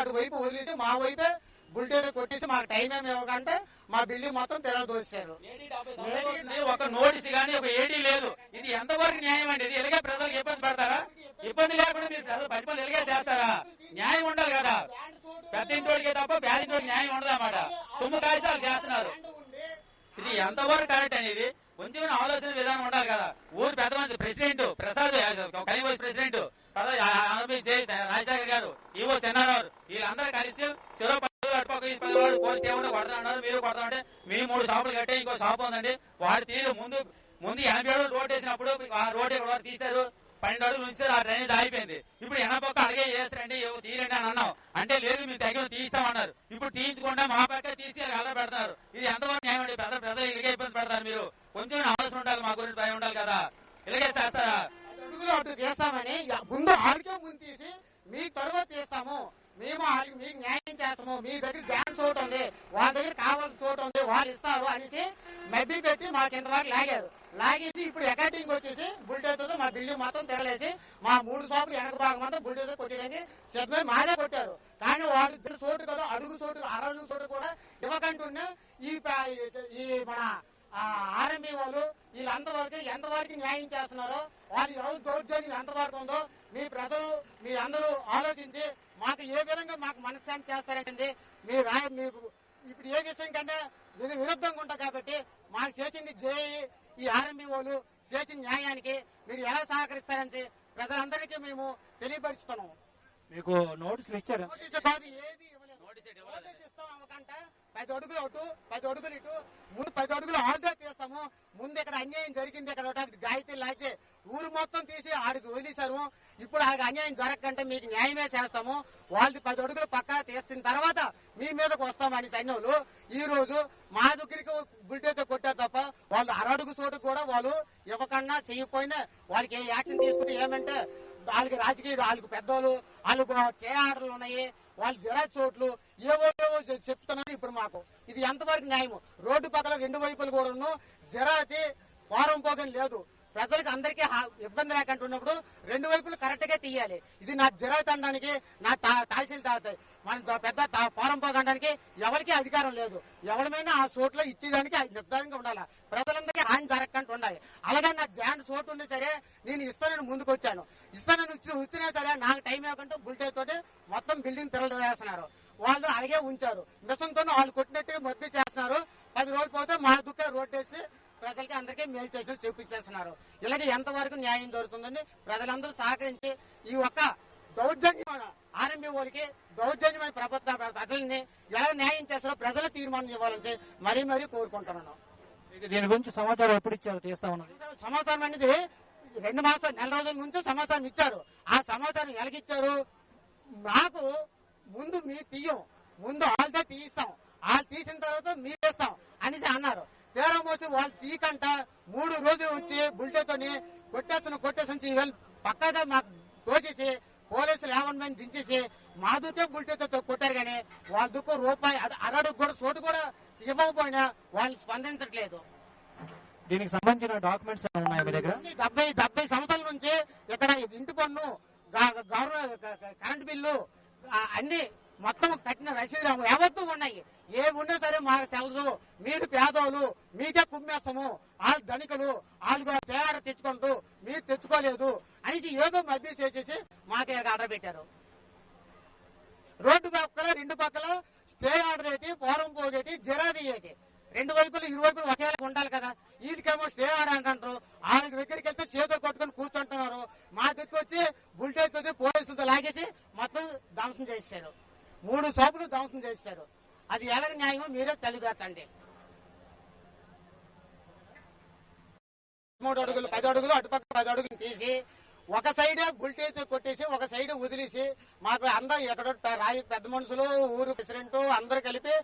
అటువైపు వదిలేసి మా వైపే బుల్టేజ్ కొట్టేసి మాకు టైం ఏమి ఇవ్వకంటే మా బిల్డింగ్ మొత్తం తెర ఒక నోటీస్ గానీ ఒక ఏడీ లేదు. ఇది ఎంతవరకు న్యాయం అండి? ఇది ఎలాగే ప్రజలకు ఇబ్బంది పడతారా? ఇబ్బంది లేకుండా మీరు ప్రజలు పరిపాలన ఎలాగే చేస్తారా? న్యాయం ఉండాలి కదా. పెద్ద ఇంటోడికే తప్ప పేద ఇంటోడికి న్యాయం ఉండదు అన్నమాట. సొమ్ము కాగితాలు చేస్తున్నారు. ఇది ఎంతవరకు కరెక్ట్ అనేది కొంచెం ఆలోచన విధానం ఉండాలి కదా. ఊరు పెద్ద మంది ప్రెసిడెంట్ ప్రసాద్ కనీ ప్రెసిడెంట్. రాజశేఖర్ గారు ఈవో చెన్నారావు వీళ్ళందరూ కలిసి చెరో పది అటుపక్క చేయకుండా కొడతా ఉన్నారు మీరు కొడతా మీ మూడు షాపులు కట్టే ఇంకో షాప్ ఉందండి. వాడు తీరు ముందు ముందు ఎనభై ఏడు రోడ్ వేసినప్పుడు ఆ రోడ్ ఇక్కడ తీశారు. పన్నెండు అడుగులు ఉంచారు ఆ డ్రైనేజ్ ఆగిపోయింది. ఇప్పుడు ఎనపక్క అడిగే చేస్తారండి తీరండి అని అన్నాం. అంటే లేదు మీరు తగిన తీస్తామన్నారు. ఇప్పుడు తీయించకుండా మా పక్క తీసి అలా పెడతారు. ఇది ఎంతవరకు న్యాయం అండి? పెద్ద ప్రజలు ఇలాగే ఇబ్బంది పెడతారు మీరు. కొంచెం ఆలోచన ఉండాలి మా గురించి భయం ఉండాలి కదా. ఇలాగే చేస్తారా? అడుగులు చేస్తామని ముందు ఆడికే ముందు తీసి మీ తర్వాత చేస్తాము మేము మీకు న్యాయం చేస్తాము. మీ దగ్గర జాన్ చోటు ఉంది. వాళ్ళ దగ్గర కావాల్సిన చోటు ఉంది. వాళ్ళు ఇస్తారు అనేసి మబ్బి పెట్టి మా కింద వరకు లాగారు. లాగేసి ఇప్పుడు అకాటింగ్ వచ్చేసి బుల్డేజర్ మా బిల్డింగ్ మొత్తం తెరలేసి మా మూడు షాపులు వెనక భాగం అంతా బుల్డేజర్ కొట్టడానికి సిద్ధమై మాదే కొట్టారు. కానీ వాళ్ళు ఇద్దరు చోటు కదా అడుగు చోటు అరడుగు చోటు కూడా ఇవ్వకంటున్నా ఈ మన ఆర్ఎంబీ వాళ్ళు వీళ్ళంతవరకు ఎంతవరకు న్యాయం చేస్తున్నారో వాళ్ళు ఎవరు దౌర్జన్యం ఎంతవరకు ఉందో మీ ప్రజలు మీ అందరూ ఆలోచించి మాకు ఏ విధంగా మాకు మనశ్శాంతి చేస్తారండి మీ రాయ మీకు ఇప్పుడు ఏ విషయం కంటే ఇది విరుద్ధంగా ఉంటాం కాబట్టి మాకు చేసింది జేఈ ఈ ఆర్ఎంబీ వాళ్ళు చేసిన న్యాయానికి మీరు ఎలా సహకరిస్తారని ప్రజలందరికీ మేము తెలియపరుస్తున్నాము మీకు నోటీసులు ఇచ్చారు? నోటీసు కాదు ఏది ఇవ్వలేదు? నోటీస్ ఇస్తాం అవ్వకంటే పది అడుగులు అటు పది అడుగులు ఇటు ముందు పది అడుగులు ఆడుగా తీస్తాము ముందు ఇక్కడ అన్యాయం జరిగింది ఇక్కడ గాయత్రి లాచి ఊరు మొత్తం తీసి ఆడికి వదిలేశారు. ఇప్పుడు ఆడికి అన్యాయం జరగకంటే మీకు న్యాయమే చేస్తాము. వాళ్ళది పది అడుగులు పక్కా తీసిన తర్వాత మీ మీదకి వస్తామని సైన్యులు ఈ రోజు మా దగ్గరికి బుల్టేతో కొట్టారు తప్ప వాళ్ళు అరడుగు చోటు కూడా వాళ్ళు ఇవ్వకుండా చేయకపోయినా వాళ్ళకి ఏ యాక్షన్ తీసుకుంటే ఏమంటే వాళ్ళకి రాజకీయ వాళ్ళకి పెద్దోళ్ళు వాళ్ళకు చే ఆర్డర్లు ఉన్నాయి వాళ్ళు జరా చోట్లు ఏవో ఏవో చెప్తున్నాను చెప్తున్నారు ఇప్పుడు మాకు. ఇది ఎంతవరకు న్యాయం రోడ్డు పక్కల రెండు వైపులు కూడా జరాతి వారం పోగని లేదు. ప్రజలకు అందరికీ ఇబ్బంది లేకుండా ఉన్నప్పుడు రెండు వైపులు కరెక్ట్గా తీయాలి. ఇది నా జరాతి తండడానికి నా తా- తాగుతాయి మన పెద్ద తా- ఫారం పోగడానికి ఎవరికి అధికారం లేదు. ఎవరిమైనా ఆ సోట్లో ఇచ్చేదానికి నిర్ధారంగా ఉండాలి? ప్రజలందరికీ హాని జరగకుండా ఉండాలి. అలాగే నా జాయింట్ సోటు ఉంది సరే నేను ఇస్తానని ముందుకు వచ్చాను ఇస్తానని వచ్చినా సరే నాకు టైం ఇవ్వకుండా బుల్టే తోటి మొత్తం బిల్డింగ్ తిరగలేస్తున్నారు. వాళ్ళు అలాగే ఉంచారు. మిషన్తో వాళ్ళు కొట్టినట్టుగా మొత్తం చేస్తున్నారు. పది రోజులు పోతే మా దుక్కే రోడ్ వేసి ప్రజలకి అందరికీ మేలు చేసి చూపించేస్తున్నారు. ఇలాగే ఎంతవరకు న్యాయం జరుగుతుందని ప్రజలందరూ సహకరించి ఈ ఒక్క దౌర్జన్యమైన ఆర్ఎంబీ వాళ్ళకి దౌర్జన్యమైన ప్రభుత్వ ప్రజల్ని ఎలా న్యాయం చేస్తారో ప్రజలు తీర్మానం ఇవ్వాలని మరీ మరీ కోరుకుంటున్నాను. మీకు దీని గురించి సమాచారం ఎప్పుడు ఇచ్చారు? తీస్తా ఉన్నది సమాచారం అనేది రెండు మాసాలు నెల రోజుల నుంచి సమాచారం ఇచ్చారు. ఆ సమాచారం ఎలాగిచ్చారు? నాకు ముందు మీ తీయం ముందు వాళ్ళతో తీయిస్తాం వాళ్ళు తీసిన తర్వాత మీరేస్తాం అనేసి అన్నారు. తీరా మోసి వాళ్ళు తీయకంట. మూడు రోజులు వచ్చి బుల్టేతోని కొట్టేస్తున్న కొట్టేసి పక్కాగా మాకు తోచేసి పోలీసులు ఏమన్నా మంది దించేసి మా దుకే బుల్టేతో కొట్టారు కానీ వాళ్ళ దుక్కు రూపాయి అర- అరడుగు కూడా చోటు కూడా ఇవ్వకపోయినా వాళ్ళు స్పందించట్లేదు. దీనికి సంబంధించిన డాక్యుమెంట్స్ ఏమైనా ఉన్నాయా మీ దగ్గర? డెబ్బై డెబ్బై సంవత్సరాల నుంచి ఇక్కడ ఇంటి పన్ను గవర్నమెంట్ కరెంట్ బిల్లు అన్ని మొత్తం కట్టిన రసీదులు యావత్తు ఉన్నాయి? ఏ ఉన్నా సరే మాకు తెలదు. మీరు పేదోళ్ళు మీకే కుమ్మేస్తాము. వాళ్ళు ధనికులు వాళ్ళు కూడా తేడా తెచ్చుకుంటూ మీరు తెచ్చుకోలేదు అని ఏదో మధ్య చేసేసి మాకే ఆర్డర్ పెట్టారు. రోడ్డు పక్కల రెండు పక్కల స్టే ఆర్డర్ ఏంటి పోరం పోగేటి జరాది ఏంటి? రెండు వైపులు ఇరు వైపులు ఒకేలా ఉండాలి కదా. వీళ్ళకేమో స్టే ఆర్డర్ అంటారు. వాళ్ళ దగ్గరికి వెళ్తే చేతులు కొట్టుకొని కూర్చుంటున్నారు. మా దగ్గర వచ్చి బుల్టేజ్ పోలీసులతో లాగేసి మొత్తం ధ్వంసం చేశారు మూడు షాపులు ధ్వంసం చేశారు. అది ఎలాగ న్యాయమో మీరే తెలియపరచండి. మూడు అడుగులు పది అడుగులు అటుపక్క పది అడుగులు తీసి ఒక సైడ్ బుల్టేజ్ కొట్టేసి ఒక సైడ్ వదిలేసి మాకు అందరూ ఎక్కడో రాయి పెద్ద మనుషులు ఊరు ప్రెసిడెంట్ అందరు కలిపి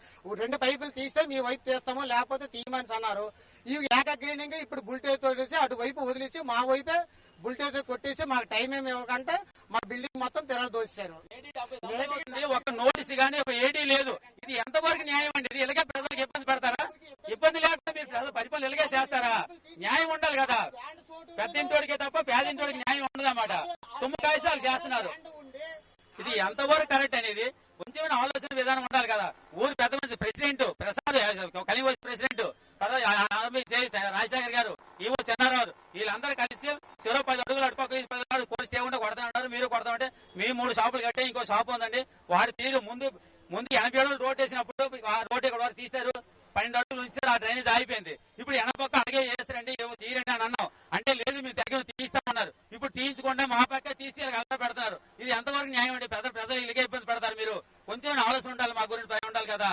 రెండు పైపులు తీస్తే మీ వైపు తీస్తామో లేకపోతే తీయమని అన్నారు. ఈ ఏకగ్రీనంగా ఇప్పుడు బుల్టేజ్ తోడేసి అటువైపు వదిలేసి మా వైపే బుల్టేజ్ కొట్టేసి మాకు టైం ఏమి ఇవ్వకంటే మా బిల్డింగ్ మొత్తం తిరగ దోశారు ఒక నోటీస్ గానీ ఒక ఏడీ లేదు. ఇది ఎంతవరకు న్యాయం అండి? ఇది ఇలాగే ప్రజలకు ఇబ్బంది పెడతారా? ఇబ్బంది లేకుండా మీరు ప్రజలు పరిపాలన ఇలాగే చేస్తారా? న్యాయం ఉండాలి కదా. పెద్ద ఇంటోడికే తప్ప పేదింటోడికి న్యాయం ఉండదన్నమాట. తుమ్ము సొమ్ము కాయిసాలు చేస్తున్నారు. ఇది ఎంతవరకు కరెక్ట్ అనేది కొంచెం ఆలోచన విధానం ఉండాలి కదా. ఊరు పెద్ద మంది ప్రెసిడెంట్ ప్రసాద్ కలివల్ ప్రెసిడెంట్ రాజశేఖర్ గారు ఈవో చెన్నారావు వీళ్ళందరూ కలిసి చెరో పది అడుగులు అటుపక్క పది అడుగులు పోలీస్ చేయకుండా కొడతా ఉంటారు మీరు కొడతామంటే మీ మూడు షాపులు కట్టే ఇంకో షాప్ ఉందండి వారి తీరు ముందు ముందు ఎనభై అడుగులు రోడ్ వేసినప్పుడు ఆ రోడ్ ఇక్కడ వరకు తీశారు పన్నెండు అడుగులు ఉంచారు ఆ డ్రైనేజ్ ఆగిపోయింది. ఇప్పుడు ఎనపక్క అడిగే చేశారండి ఏమో తీరండి అని అన్నాం. అంటే లేదు మీరు దగ్గర తీస్తామన్నారు. ఇప్పుడు తీయించకుండా మా పక్క తీసి అలా పెడతారు ఇది ఎంతవరకు న్యాయం అండి? పెద్ద ప్రజలు ఇలాగే ఇబ్బంది పెడతారు మీరు. కొంచెం ఆలోచన ఉండాలి మా గురించి భయం ఉండాలి కదా.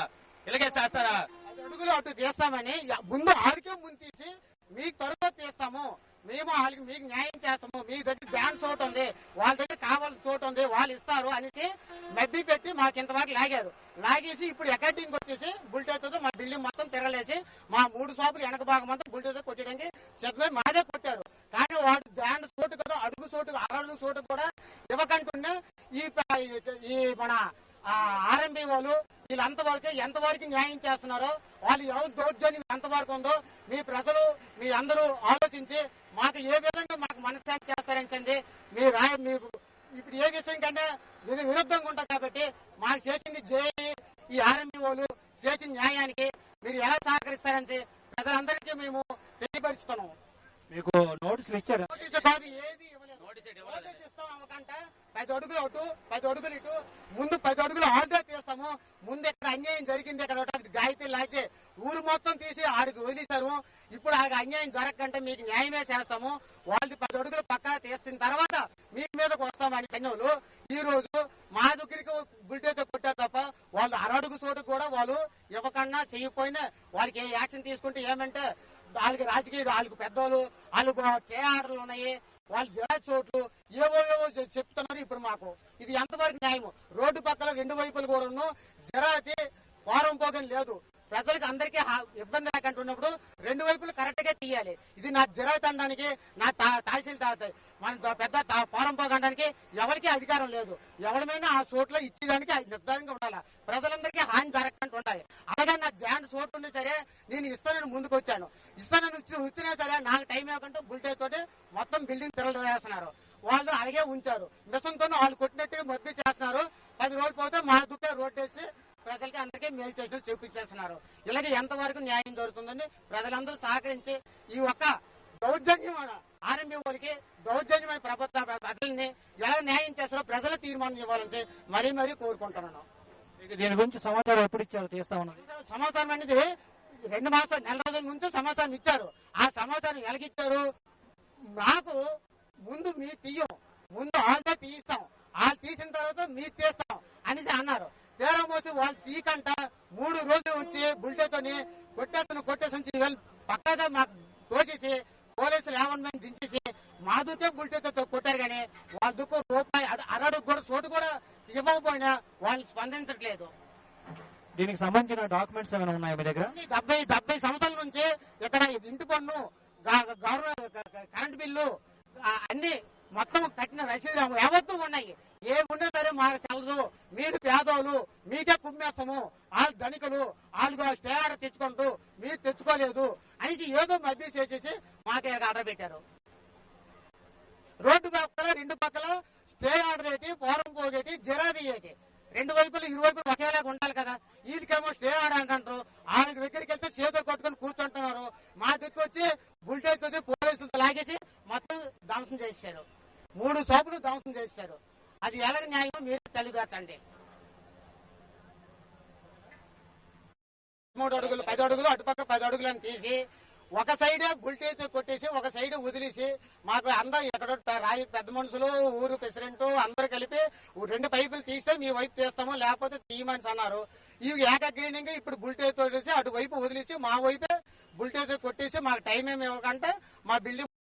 ఇలాగే చేస్తారా? అడుగులు అటు చేస్తామని ముందు ఆడికే ముందు తీసి మీకు తరువాత తీస్తాము. మేము వాళ్ళకి మీకు న్యాయం చేస్తాము. మీ దగ్గర బ్యాండ్ చోటు ఉంది. వాళ్ళ దగ్గర కావాల్సిన చోటు ఉంది. వాళ్ళు ఇస్తారు అనేసి మబ్బి పెట్టి మాకు ఇంతవరకు లాగారు. లాగేసి ఇప్పుడు అకార్డింగ్ వచ్చేసి బుల్టేతో మా బిల్డింగ్ మొత్తం తిరగలేసి మా మూడు షాపులు వెనక భాగం అంతా బుల్టేతో కొట్టడానికి సిద్ధమై మాదే కొట్టారు. కానీ వాడు బ్యాండ్ చోటు కదా అడుగు చోటు అరడుగు చోటు కూడా ఇవ్వకంటుండే. ఈ ఈ మన ఆర్ఎంబి వాళ్ళు వీళ్ళంతవరకు ఎంతవరకు న్యాయం చేస్తున్నారో వాళ్ళు ఎవరు దౌర్జన్యం ఎంతవరకు ఉందో మీ ప్రజలు మీ అందరూ ఆలోచించి మాకు ఏ విధంగా మాకు మనశ్శాంతి చేస్తారని మీ రాయ మీకు ఇప్పుడు ఏ విషయం కంటే ఇది విరుద్ధంగా ఉంటుంది కాబట్టి మాకు చేసింది జేఏ ఈ ఆర్ఎంఈఓలు చేసిన న్యాయానికి మీరు ఎలా సహకరిస్తారని ప్రజలందరికీ మేము తెలియపరుస్తున్నాము మీకు నోటీసులు ఇచ్చారు. కాదు ఏది ఇవ్వలేదు. నోటీస్ పది అడుగులు అటు పది అడుగులు ఇటు ముందు పది అడుగులు ఆర్డర్ తీస్తాము. ముందు ఇక్కడ అన్యాయం జరిగింది ఇక్కడ గాయత్రి లాచే ఊరు మొత్తం తీసి ఆడికి వదిలేశారు. ఇప్పుడు ఆ అన్యాయం జరగకంటే మీకు న్యాయమే చేస్తాము. వాళ్ళది పది అడుగులు పక్కా తీసిన తర్వాత మీ మీదకి వస్తామని చెన్నోళ్ళు. ఈ రోజు మా దగ్గరికి బుల్టేతో కొట్టారు తప్ప వాళ్ళు అరడుగు చోటు కూడా వాళ్ళు ఇవ్వకుండా చేయకపోయినా వాళ్ళకి ఏ యాక్షన్ తీసుకుంటే ఏమంటే వాళ్ళకి రాజకీయాలు వాళ్ళకి పెద్దోళ్ళు వాళ్ళకు ఆర్డర్లు ఉన్నాయి. వాళ్ళు జిరా చోట్లు ఏవో ఏవో చెప్తున్నారు ఇప్పుడు మాకు. ఇది ఎంతవరకు న్యాయం రోడ్డు పక్కల రెండు వైపులు కూడా జరాతి ఫారం లేదు. ప్రజలకు అందరికీ ఇబ్బంది లేకుండా ఉన్నప్పుడు రెండు వైపులు కరెక్ట్గా తీయాలి. ఇది నా జిరాతి అనడానికి నా తా- తాగుతాయి మన పెద్ద తా- ఫారం పోగడానికి ఎవరికి అధికారం లేదు. ఎవరిమైనా ఆ సోట్లో ఇచ్చేదానికి నిర్ధారంగా ఉండాలి. ప్రజలందరికీ హాని జరగకుండా ఉండాలి. అలాగే నా జాండ్ చోటు ఉంది సరే నేను ఇస్తానని ముందుకు వచ్చాను ఇస్తానని వచ్చినా సరే నాకు టైం ఇవ్వకుండా బుల్టే తోటి మొత్తం బిల్డింగ్ తిరగలు చేస్తున్నారు వాళ్ళు అలాగే ఉంచారు. మిషన్తో వాళ్ళు కొట్టినట్టుగా మద్దతు చేస్తున్నారు. పది రోజులు పోతే మా దుక్కే రోడ్ వేసి ప్రజలకి అందరికీ మేలు చేసి చూపించేస్తున్నారు. ఇలాగే ఎంతవరకు న్యాయం జరుగుతుందని ప్రజలందరూ సహకరించి ఈ ఒక్క దౌర్జన్యం ఆర్ఎంబీ వాళ్ళకి దౌర్జన్యమైన ప్రభుత్వ ప్రజల్ని ఎలా న్యాయం చేస్తారో ప్రజలు తీర్మానం ఇవ్వాలని మరీ మరీ కోరుకుంటున్నాను. దీని గురించి సమాచారం ఎప్పుడు ఇచ్చారు? తీస్తా ఉన్నది సమాచారం అనేది రెండు మాసాలు నెల రోజుల ముందు సమాచారం ఇచ్చారు. ఆ సమాచారం ఎలాగిచ్చారు? నాకు ముందు మీ తీయం ముందు వాళ్ళతో తీయిస్తాం వాళ్ళు తీసిన తర్వాత మీరు తీస్తాం అనేసి అన్నారు. మోసి వాళ్ళు తీయకంట. మూడు రోజులు వచ్చి బుల్టేతోని కొట్టేతను కొట్టేసి పక్కగా మాకు తోచేసి పోలీసులు ఏమన్నా దించేసి మా దుకే బుల్టేతో కొట్టారు కానీ వాళ్ళ దుక్కు రూపాయి అర- అరడుగు కూడా చోటు కూడా ఇవ్వకపోయినా వాళ్ళు స్పందించట్లేదు. దీనికి సంబంధించిన డాక్యుమెంట్స్ ఏమైనా ఉన్నాయా మీ దగ్గర? డెబ్బై డెబ్బై సంవత్సరాల నుంచి ఇక్కడ ఇంటి పన్ను గవర్నమెంట్ కరెంట్ బిల్లు అన్ని మొత్తం కట్టిన రసీదు యావత్తు ఉన్నాయి. ఏమున్నా సరే మాకు తెలదు. మీరు పేదోళ్ళు మీకే కుమ్మేస్తాము. వాళ్ళు ధనికులు వాళ్ళు స్టే ఆర్డర్ తెచ్చుకుంటూ మీరు తెచ్చుకోలేదు. అనేది ఏదో మధ్య చేసేసి మాకే ఆర్డర్ పెట్టారు. రోడ్డు పక్కల రెండు పక్కల స్టే ఆర్డర్ ఏంటి ఫోరం పోగేటి జిరాది ఏంటి రెండు వైపులు ఇరు వైపులు ఒకేలాగా ఉండాలి కదా. వీళ్ళకేమో స్టే ఆర్డర్ అంటారు. ఆయన దగ్గరికి వెళ్తే చేతులు కొట్టుకొని కూర్చుంటున్నారు. మా దిక్కు వచ్చి బుల్టేజ్ పోలీసులతో లాగేసి మొత్తం ధ్వంసం చేశారు మూడు సోపులు ధ్వంసం చేశారు అది ఎలాగ న్యాయం మీరు తెలియపరచండి మూడు అడుగులు పది అడుగులు అటుపక్క పది అడుగులను తీసి ఒక సైడ్ బుల్టేజ్ కొట్టేసి ఒక సైడ్ వదిలేసి మాకు అందరూ ఎక్కడో రాయి పెద్ద మనుషులు ఊరు ప్రెసిడెంట్ అందరు కలిపి రెండు పైపులు తీస్తే మీ వైపు తీస్తాము లేకపోతే తీయమని అన్నారు. ఇవి ఏకగ్రీనంగా ఇప్పుడు బుల్టేజ్ తోటేసి అటువైపు వదిలేసి మా వైపే బుల్టేజ్ కొట్టేసి మాకు టైం ఏమి ఇవ్వకంటే మా బిల్డింగ్